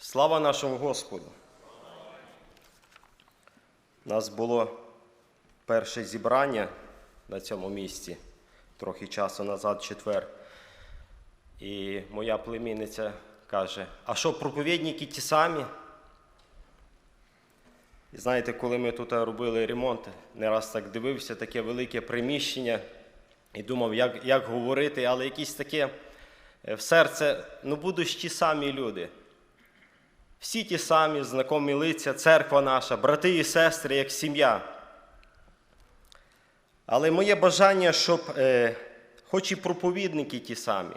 Слава нашому Господу! У нас було перше зібрання на цьому місці трохи часу назад, четвер. І моя племінниця каже: а що, проповідники ті самі? І знаєте, коли ми тут робили ремонт, не раз так дивився, таке велике приміщення і думав, як, як говорити, але якісь таке е, в серце, ну будуть ті самі люди. Всі ті самі знакомі лиця, церква наша, брати і сестри, як сім'я. Але моє бажання, щоб е, хоч і проповідники ті самі,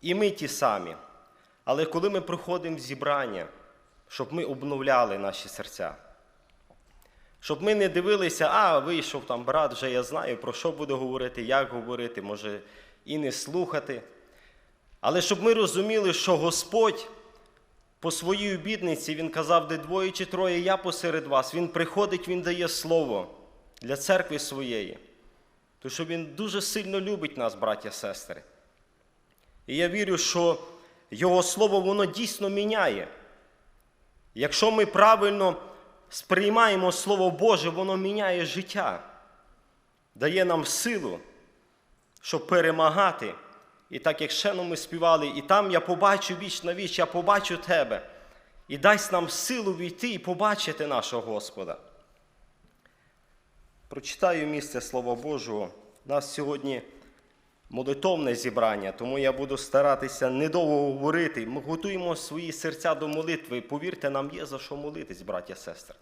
і ми ті самі, але коли ми приходимо в зібрання, щоб ми обновляли наші серця. Щоб ми не дивилися, а вийшов там брат, вже я знаю, про що буде говорити, як говорити, може і не слухати. Але щоб ми розуміли, що Господь по своїй обідниці Він казав, де двоє чи троє, я посеред вас. Він приходить, Він дає слово для церкви своєї. Тому що Він дуже сильно любить нас, браття сестри. І я вірю, що Його слово воно дійсно міняє. Якщо ми правильно сприймаємо Слово Боже, воно міняє життя, дає нам силу, щоб перемагати. І так як ще ми співали, і там я побачу віч на віч, я побачу тебе. І дасть нам силу війти і побачити нашого Господа. Прочитаю місце Слова Божого. У нас сьогодні молитовне зібрання, тому я буду старатися недовго говорити. Ми готуємо свої серця до молитви. Повірте, нам є за що молитись, браття сестри.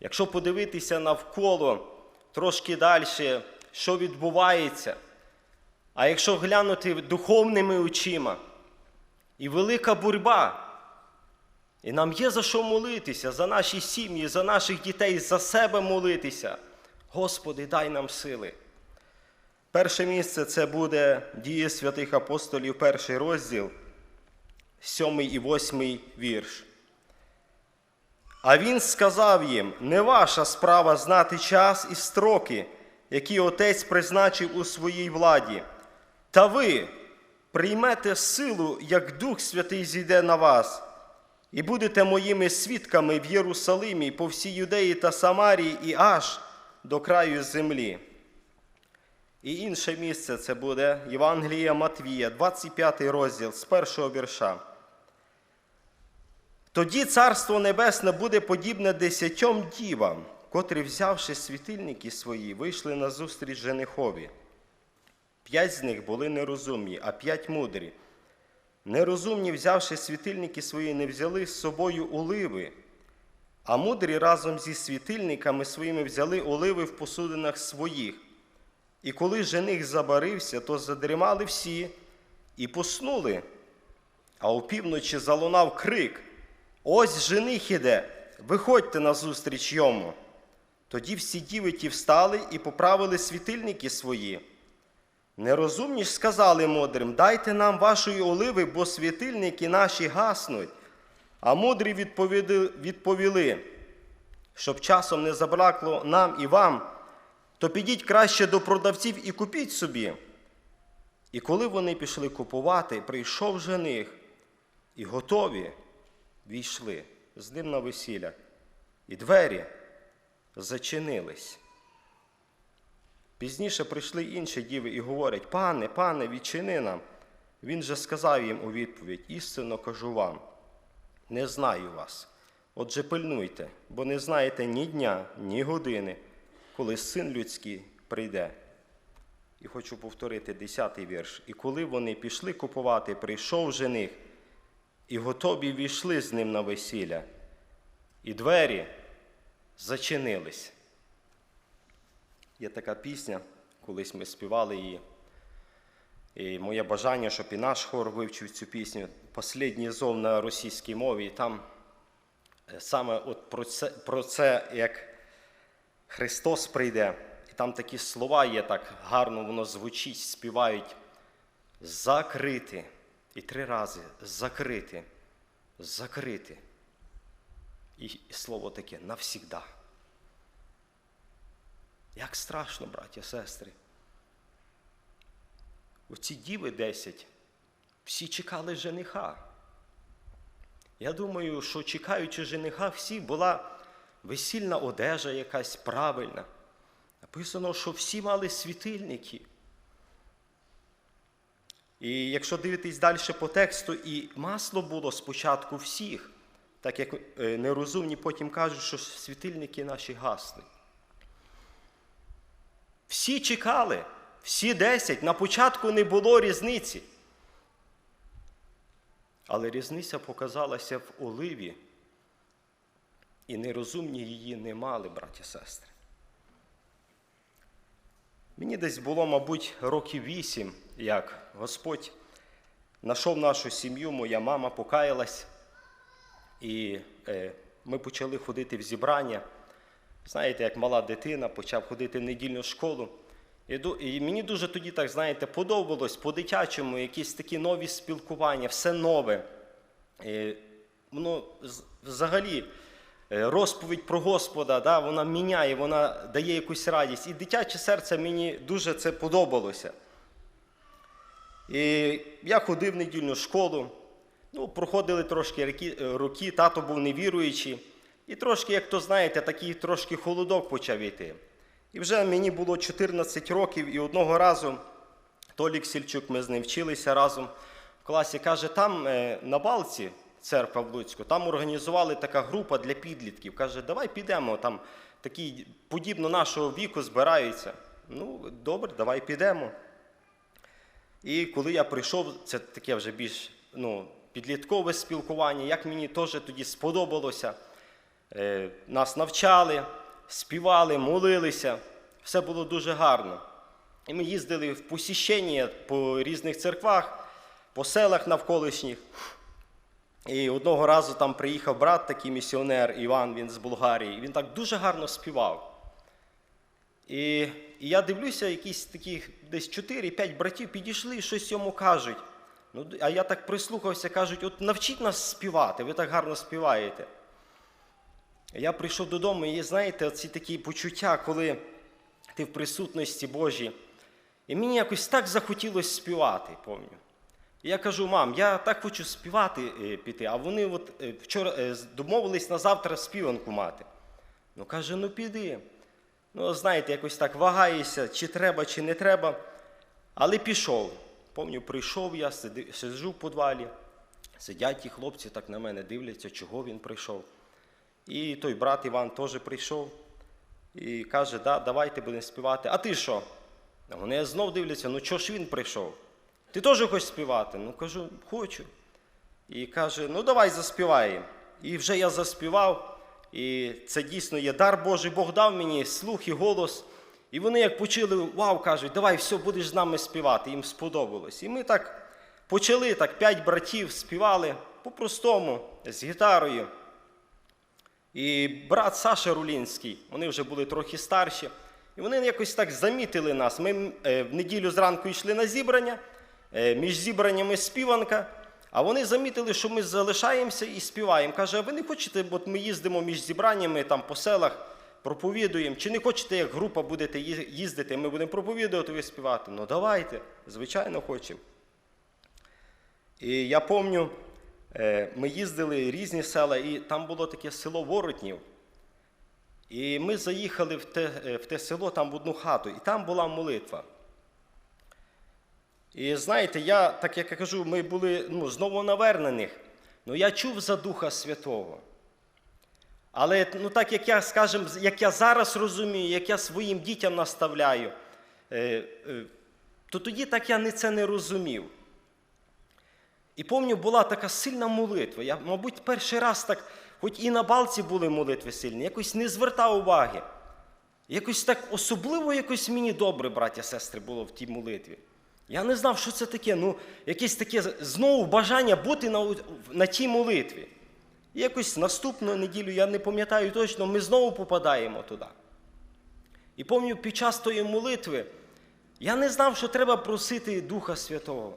Якщо подивитися навколо трошки далі, що відбувається, а якщо глянути духовними очима, і велика боротьба, і нам є за що молитися, за наші сім'ї, за наших дітей, за себе молитися. Господи, дай нам сили. Перше місце це буде дії святих апостолів, перший розділ, сьомий і восьмий вірш. А він сказав їм: не ваша справа знати час і строки, які отець призначив у своїй владі. Та ви приймете силу, як Дух Святий зійде на вас, і будете моїми свідками в Єрусалимі, по всій Юдеї та Самарії і аж до краю землі. І інше місце це буде Євангелія Матвія, 25 розділ з першого вірша. Тоді Царство Небесне буде подібне десятьом дівам, котрі, взявши світильники свої, вийшли на зустріч женихові. П'ять з них були нерозумні, а п'ять мудрі. Нерозумні, взявши світильники свої, не взяли з собою оливи, а мудрі разом зі світильниками своїми взяли оливи в посудинах своїх. І коли жених забарився, то задрімали всі і поснули. А опівночі залунав крик: Ось жених іде, виходьте назустріч йому. Тоді всі діви ті встали і поправили світильники свої. Нерозумні ж сказали мудрим, дайте нам вашої оливи, бо світильники наші гаснуть. А мудрі відповіли, щоб часом не забракло нам і вам, то підіть краще до продавців і купіть собі. І коли вони пішли купувати, прийшов жених, і готові війшли з ним на весілля, і двері зачинились. Пізніше прийшли інші діви і говорять: Пане, пане, відчини нам. Він же сказав їм у відповідь: істинно кажу вам, не знаю вас. Отже, пильнуйте, бо не знаєте ні дня, ні години, коли син людський прийде. І хочу повторити десятий вірш. І коли вони пішли купувати, прийшов жених, і готові війшли з ним на весілля, і двері зачинились. Є така пісня, колись ми співали її. І моє бажання, щоб і наш хор вивчив цю пісню «Послідній зов на російській мові. І там е, саме от про це, про це, як Христос прийде. І там такі слова є, так гарно воно звучить, співають. Закрити. І три рази закрити, закрити. І слово таке навсігда. Як страшно, браті, сестри. Оці діви десять, всі чекали жениха. Я думаю, що чекаючи жениха, всі була весільна одежа якась правильна. Написано, що всі мали світильники. І якщо дивитись далі по тексту, і масло було спочатку всіх, так як е, нерозумні потім кажуть, що світильники наші гасли. Всі чекали, всі десять. На початку не було різниці. Але різниця показалася в оливі, і нерозумні її не мали, браті сестри. Мені десь було, мабуть, років вісім, як Господь знайшов нашу сім'ю, моя мама покаялась, і е, ми почали ходити в зібрання. Знаєте, як мала дитина, почав ходити в недільну школу. І, мені дуже тоді, так знаєте, подобалось по-дитячому, якісь такі нові спілкування, все нове. І, з- взагалі е, розповідь про Господа, да, вона міняє, вона дає якусь радість. І дитяче серце мені дуже це подобалося. І я ходив в недільну школу. Ну, проходили трошки е, роки, тато був невіруючий. І трошки, як то знаєте, такий трошки холодок почав йти. І вже мені було 14 років, і одного разу Толік Сільчук, ми з ним вчилися разом в класі, каже, там е, на балці, церква в Луцьку, там організували така група для підлітків. Каже, давай підемо, там такі подібно нашого віку збираються. Ну, добре, давай підемо. І коли я прийшов, це таке вже більш ну, підліткове спілкування, як мені теж тоді сподобалося. Е, нас навчали, співали, молилися. Все було дуже гарно. І ми їздили в посіщення по різних церквах, по селах навколишніх. І одного разу там приїхав брат, такий місіонер Іван, він з Болгарії. Він так дуже гарно співав. І, і я дивлюся, якісь такі десь 4-5 братів підійшли і щось йому кажуть. Ну, а я так прислухався, кажуть, от навчіть нас співати, ви так гарно співаєте. Я прийшов додому, і знаєте, оці такі почуття, коли ти в присутності Божій. І мені якось так захотілося співати, пам'ятаю. І я кажу, мам, я так хочу співати е, піти, а вони от е, вчора е, домовились на завтра співанку мати. Ну каже, ну піди. Ну, знаєте, якось так вагаєшся, чи треба, чи не треба. Але пішов. Пам'ятаю, прийшов я, сиджу в подвалі. Сидять ті хлопці, так на мене дивляться, чого він прийшов. І той брат Іван теж прийшов і каже, да, давайте будемо співати. А ти що? Вони знов дивляться, ну чого ж він прийшов? Ти теж хочеш співати? Ну кажу, хочу. І каже, ну давай заспіваємо. І вже я заспівав, і це дійсно є дар Божий, Бог дав мені слух і голос. І вони як почули, вау, кажуть, давай все, будеш з нами співати. Їм сподобалось. І ми так почали, так п'ять братів співали по-простому, з гітарою. І брат Саша Рулінський, вони вже були трохи старші, і вони якось так замітили нас. Ми е, в неділю зранку йшли на зібрання, е, між зібраннями співанка, а вони замітили, що ми залишаємося і співаємо. Каже, а ви не хочете, от ми їздимо між зібраннями там по селах, проповідуємо, чи не хочете, як група будете їздити, ми будемо проповідувати, ви співати? Ну давайте, звичайно, хочемо. І я пам'ятаю, ми їздили різні села, і там було таке село Воротнів. І ми заїхали в те, е, в те село, там в одну хату, і там була молитва. І знаєте, я, так як я кажу, ми були ну, знову навернених, ну я чув за Духа Святого. Але ну, так як я, скажімо, як я зараз розумію, як я своїм дітям наставляю, е, е, то тоді так я це не розумів. І пам'ятаю, була така сильна молитва. Я, мабуть, перший раз так, хоч і на балці були молитви сильні, якось не звертав уваги. Якось так особливо якось мені добре, браття, сестри, було в тій молитві. Я не знав, що це таке. Ну, якесь таке знову бажання бути на, на тій молитві. І якось наступну неділю, я не пам'ятаю точно, ми знову попадаємо туди. І пам'ятаю, під час тої молитви я не знав, що треба просити Духа Святого.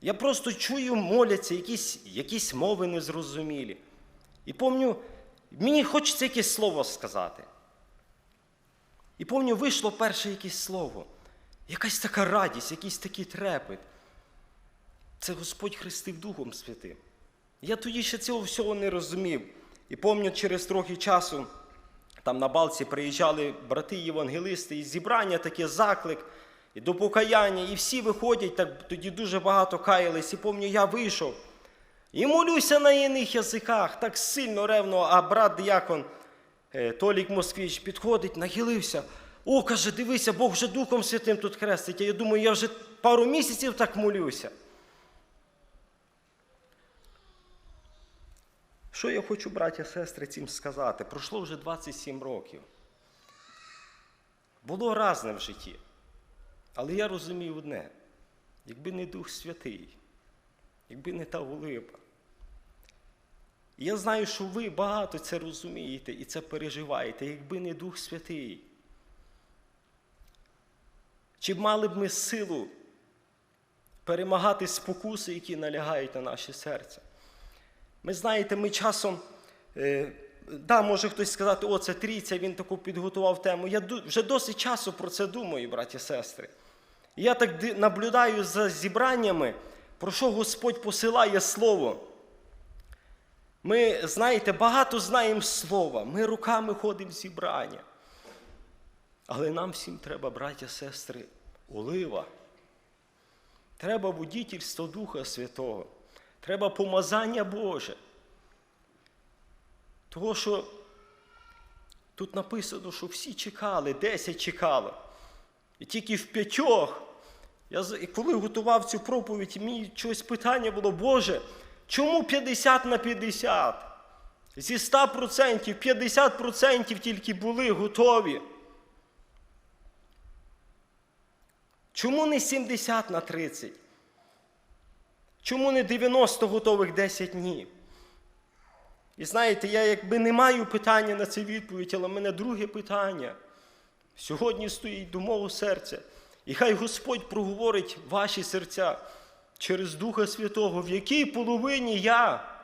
Я просто чую, моляться, якісь, якісь мови незрозумілі. І пам'ятаю, мені хочеться якесь слово сказати. І пам'ятаю, вийшло перше якесь слово. Якась така радість, якийсь такий трепет. Це Господь хрестив Духом Святим. Я тоді ще цього всього не розумів. І пам'ятаю, через трохи часу там на балці приїжджали брати євангелисти, і зібрання таке заклик, і до покаяння, і всі виходять, так тоді дуже багато каялись. І пам'ятаю, я вийшов. І молюся на іних язиках, так сильно ревно, а брат діакон е, Толік Москвич підходить, нахилився. О, каже, дивися, Бог вже Духом Святим тут хрестить. А я думаю, я вже пару місяців так молюся. Що я хочу, браття, сестри, цим сказати? Пройшло вже 27 років. Було разне в житті. Але я розумію одне: якби не Дух Святий, якби не та олива. І Я знаю, що ви багато це розумієте і це переживаєте, якби не Дух Святий. Чи мали б ми силу перемагати спокуси, які налягають на наше серце? Ми знаєте, ми часом, е, да, може хтось сказати, о, це трійця, він таку підготував тему. Я вже досить часу про це думаю, браті і сестри. Я так наблюдаю за зібраннями, про що Господь посилає Слово. Ми, знаєте, багато знаємо слова, ми руками ходимо в зібрання. Але нам всім треба, браття, сестри, олива. Треба водітельство Духа Святого. Треба помазання Боже. Того, що тут написано, що всі чекали, 10 чекало. І тільки в п'ятьох. Я, коли готував цю проповідь, мені щось питання було, Боже, чому 50 на 50? Зі 100% 50% тільки були готові. Чому не 70 на 30? Чому не 90 готових 10 днів? І знаєте, я якби не маю питання на це відповідь, але в мене друге питання. Сьогодні стоїть до мого серця. І хай Господь проговорить ваші серця через Духа Святого, в якій половині я.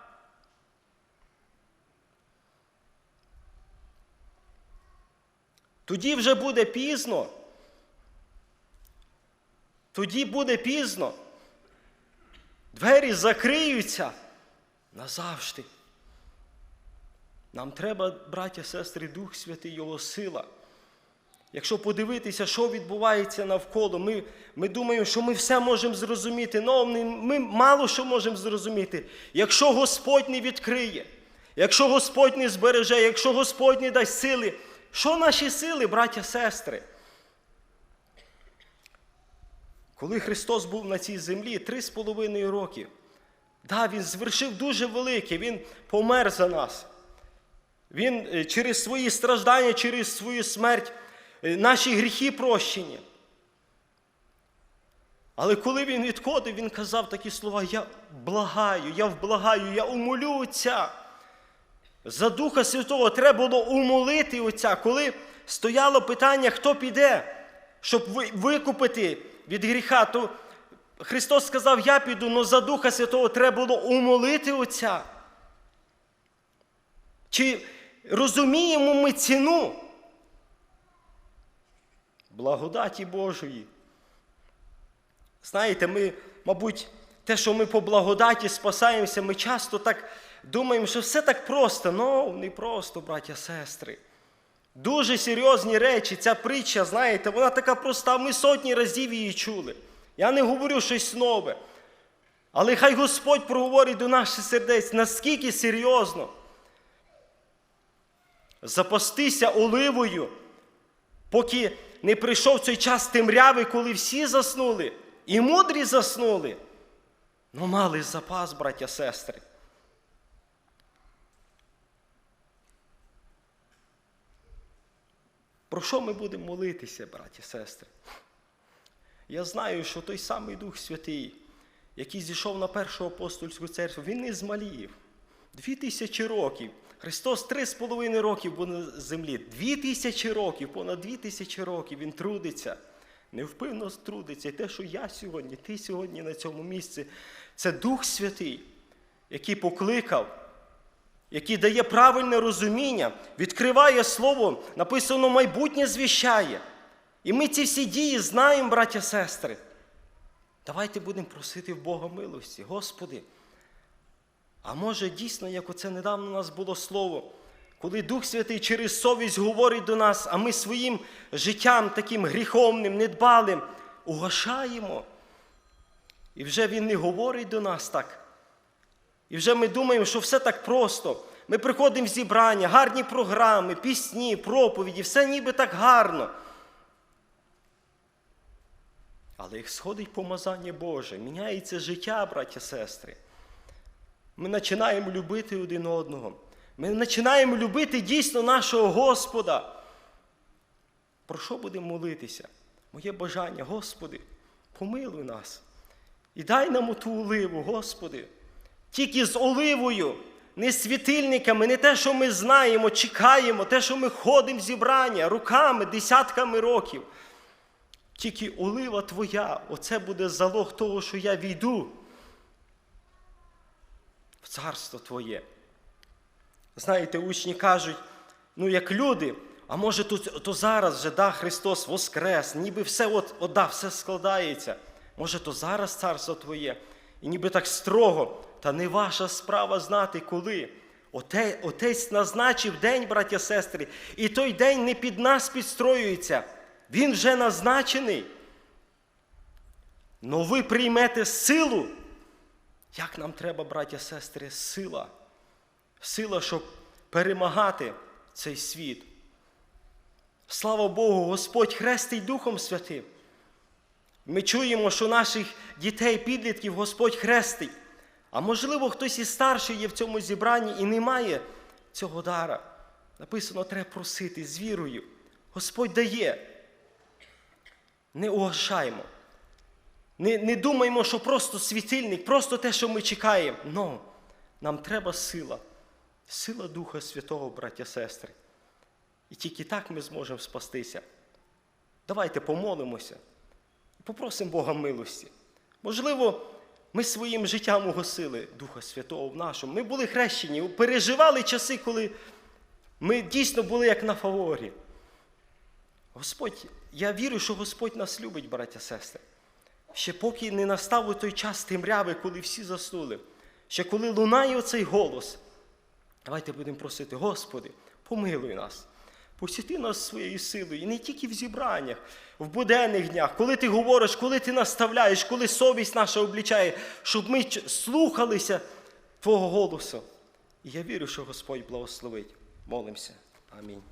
Тоді вже буде пізно. Тоді буде пізно. Двері закриються назавжди. Нам треба, браття, сестри, Дух Святий, Його сила. Якщо подивитися, що відбувається навколо, ми, ми думаємо, що ми все можемо зрозуміти. Ну, ми, мало що можемо зрозуміти. Якщо Господь не відкриє, якщо Господь не збереже, якщо Господь не дасть сили, що наші сили, браття, сестри? Коли Христос був на цій землі три з половиною роки, да, Він звершив дуже велике, Він помер за нас. Він е, через свої страждання, через свою смерть, наші гріхи прощені. Але коли він відходив, він казав такі слова: Я благаю, я вблагаю, я умолю Отця. За Духа Святого треба було умолити Отця, коли стояло питання, хто піде, щоб викупити від гріха, то Христос сказав, я піду, але за Духа Святого треба було умолити Отця. Чи розуміємо ми ціну благодаті Божої? Знаєте, ми, мабуть, те, що ми по благодаті спасаємося, ми часто так думаємо, що все так просто. Ну, не просто, браття, сестри. Дуже серйозні речі. Ця притча, знаєте, вона така проста. Ми сотні разів її чули. Я не говорю щось нове. Але хай Господь проговорить до наших сердець, наскільки серйозно запастися оливою, поки не прийшов цей час темряви, коли всі заснули, і мудрі заснули. Ну, мали запас, браття, сестри. Про що ми будемо молитися, браті сестри? Я знаю, що той самий Дух Святий, який зійшов на першу апостольську церкву, він не змалів. Дві тисячі років. Христос три з половиною років був на землі. Дві тисячі років, понад дві тисячі років Він трудиться. Невпинно трудиться. І те, що я сьогодні, ти сьогодні на цьому місці, це Дух Святий, який покликав який дає правильне розуміння, відкриває слово, написано майбутнє звіщає. І ми ці всі дії знаємо, браття сестри. Давайте будемо просити в Бога милості. Господи, А може дійсно, як оце недавно у нас було слово, коли Дух Святий через совість говорить до нас, а ми своїм життям таким гріховним, недбалим угашаємо. І вже Він не говорить до нас так. І вже ми думаємо, що все так просто. Ми приходимо в зібрання, гарні програми, пісні, проповіді, все ніби так гарно. Але як сходить помазання Боже, міняється життя, браття сестри. Ми починаємо любити один одного. Ми починаємо любити дійсно нашого Господа. Про що будемо молитися? Моє бажання, Господи, помилуй нас. І дай нам ту оливу, Господи. Тільки з оливою, не світильниками, не те, що ми знаємо, чекаємо, те, що ми ходимо зібрання руками, десятками років. Тільки олива Твоя, оце буде залог того, що я війду царство Твоє. Знаєте, учні кажуть, ну як люди, а може то, то зараз вже да, Христос воскрес, ніби все от, от, да, все складається. Може, то зараз царство Твоє. І ніби так строго, та не ваша справа знати, коли. Оте, отець назначив день, браття сестри, і той день не під нас підстроюється. Він вже назначений. Но ви приймете силу. Як нам треба, браття сестри, сила? Сила, щоб перемагати цей світ. Слава Богу, Господь хрестить Духом Святим. Ми чуємо, що наших дітей, підлітків Господь хрестить. А можливо, хтось із старший є в цьому зібранні і не має цього дара. Написано, треба просити з вірою. Господь дає. Не угашаймо. Не, не думаємо, що просто світильник, просто те, що ми чекаємо. Но нам треба сила. Сила Духа Святого, браття сестри. І тільки так ми зможемо спастися. Давайте помолимося. Попросимо Бога милості. Можливо, ми своїм життям угасили Духа Святого в нашому. Ми були хрещені, переживали часи, коли ми дійсно були як на фаворі. Господь, я вірю, що Господь нас любить, браття сестри. Ще поки не настав той час темряви, коли всі заснули. Ще коли лунає оцей голос. Давайте будемо просити, Господи, помилуй нас. Посіти нас своєю силою, і не тільки в зібраннях, в буденних днях, коли ти говориш, коли ти наставляєш, коли совість наша облічає, щоб ми слухалися Твого голосу. І я вірю, що Господь благословить. Молимося. Амінь.